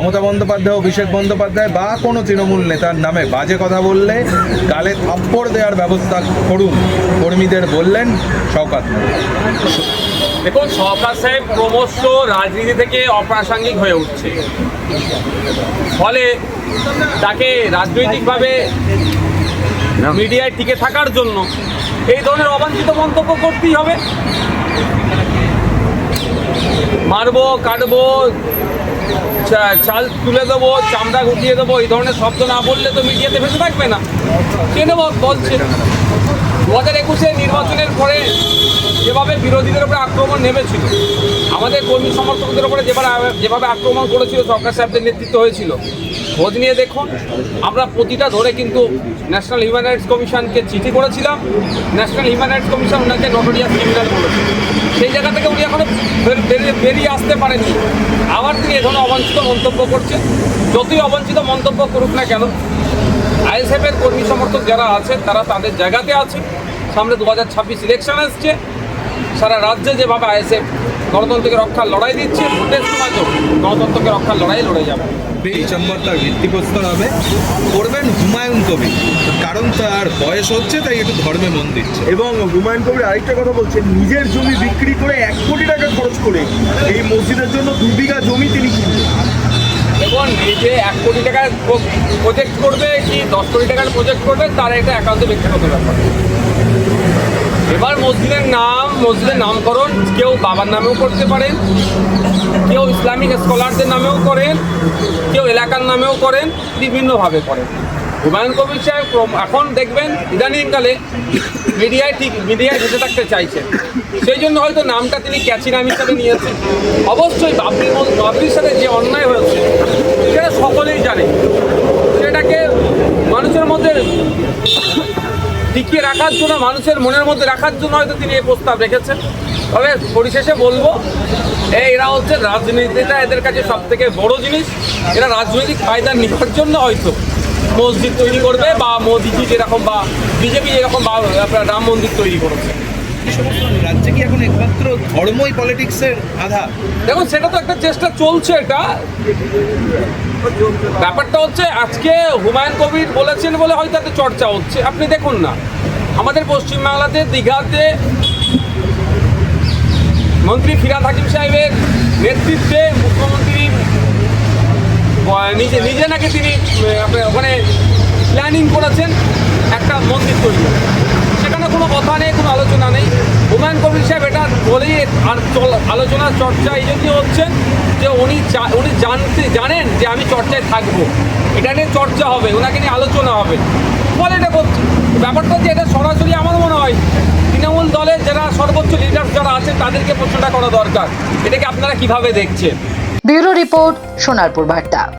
মমতা বন্দ্যোপাধ্যায় অভিষেক বন্দ্যোপাধ্যায় বা কোনো তৃণমূল নেতার নামে বাজে কথা বললে গালে থাপ্পড় দেওয়ার ব্যবস্থা করুন। কর্মীদের বললেন শওকাত দেখুন সরকার সাহেব ক্রমশ রাজনীতি থেকে অপ্রাসঙ্গিক হয়ে উঠছে। ফলে তাকে রাজনৈতিকভাবে মিডিয়ায় টিকে থাকার জন্য এই ধরনের অবাঞ্ছিত মন্তব্য করতেই হবে। মারবো, কাটবো চাল তুলে দেবো, চামড়া গুটিয়ে দেবো, এই ধরনের শব্দ না বললে তো মিডিয়াতে ভেসে থাকবে না। কেন বলছে। দু হাজার একুশে নির্বাচনের পরে যেভাবে বিরোধীদের উপরে আক্রমণ নেমেছিল, আমাদের কর্মী সমর্থকদের উপরে যেভাবে যেভাবে আক্রমণ করেছিল সরকার সাহেবদের নেতৃত্ব হয়েছিল খোঁজ নিয়ে দেখুন। আমরা প্রতিটা ধরে কিন্তু ন্যাশনাল হিউম্যান রাইটস কমিশনকে চিঠি করেছিলাম। ন্যাশনাল হিউম্যান রাইটস কমিশন ওনাকে নটোরিয়াস ক্রিমিনাল বলেছে। সেই জায়গা থেকে উনি এখনও বের- বেরিয়ে আসতে পারেননি আবার তিনি এ ধরনের অবাঞ্ছিত মন্তব্য করছেন। যতই অবাঞ্ছিত মন্তব্য করুক না কেন আইএসএফের কর্মী সমর্থক যারা আছে, তারা তাদের জায়গাতে আছে। সামনে দু হাজার ছাব্বিশ ইলেকশন আসছে। সারা রাজ্যে যেভাবে আইএসএফ গণতন্ত্রকে রক্ষার লড়াই দিচ্ছে ভোটের সময় তো গণতন্ত্রকে রক্ষার লড়াই লড়ে যাবে। ডিসেম্বর তার ভিত্তিপ্রস্তর হবে। করবেন হুমায়ুন কবি কারণ তার বয়স হচ্ছে তাই একটু ধর্মে মন দিচ্ছে। এবং হুমায়ুন কবির আরেকটা কথা বলছেন নিজের জমি বিক্রি করে এক কোটি টাকা খরচ করে এই মসজিদের জন্য দু বিঘা জমি তিনি কিনবেন। দেখুন এই যে এক কোটি টাকার প্রজেক্ট করবে কি দশ কোটি টাকার প্রজেক্ট করবে তার একটা একান্ত ব্যক্তিগত ব্যাপার এবার মসজিদের নাম, মসজিদের নামকরণ কেউ বাবার নামেও করতে পারেন, কেউ ইসলামিক স্কলারদের নামেও করেন, কেউ এলাকার নামেও করেন, বিভিন্নভাবে করেন। হুমায়ুন কবির সাহেব এখন দেখবেন ইদানিংকালে মিডিয়ায় ঠিক মিডিয়ায় ভেসে থাকতে চাইছেন। সেই জন্য হয়তো নামটা তিনি ক্যাচি নাম হিসাবে নিয়েছেন। অবশ্যই মধ্যে- বাবরির সাথে যে অন্যায় হয়েছে, সেটা সকলেই জানে সেটাকে মানুষের মধ্যে টিকিয়ে রাখার জন্য মানুষের মনের মধ্যে রাখার জন্য হয়তো তিনি এই প্রস্তাব রেখেছেন। তবে পরিশেষে বলব এই এরা হচ্ছে রাজনীতিটা এদের কাছে সব থেকে বড় জিনিস। এরা রাজনৈতিক ফায়দা নেওয়ার জন্য হয়তো মসজিদ তৈরি করবে বা মোদিজি যেরকম বা বিজেপি যেরকম বা আপনার রাম মন্দির তৈরি করেছে। রাজ্যে কি এখন একমাত্র ধর্মই পলিটিক্সের আধা? দেখুন সেটা তো একটা চেষ্টা চলছে এটা। ব্যাপারটা হচ্ছে আজকে হুমায়ুন কবির বলেছেন বলে হয়তো একটা চর্চা হচ্ছে। আপনি দেখুন না। আমাদের পশ্চিমবাংলাতে, দীঘাতে মন্ত্রী ফিরাদ হাকিম সাহেবের নেতৃত্বে মুখ্যমন্ত্রী নিজে নিজে নাকি তিনি ওখানে প্ল্যানিং করেছেন একটা মন্দির তৈরি। সেখানে কোনো কথা নেই, কোনো আলোচনা নেই। হুমায়ুন কবির সাহেব এটা বলেই আর আলোচনা, চর্চা এই জন্যই হচ্ছে যে উনি উনি জানতে জানেন যে আমি চর্চায় থাকব। এটা নিয়ে চর্চা হবে, ওনাকে নিয়ে আলোচনা হবে। ব্যাপারটা হচ্ছে এটা সরাসরি আমার মনে হয় তৃণমূল দলের যারা সর্বোচ্চ লিডার যারা আছেন, তাদেরকে প্রশ্নটা করা দরকার। এটাকে আপনারা কীভাবে দেখছেন? ব্যুরো রিপোর্ট, সোনারপুর বার্তা।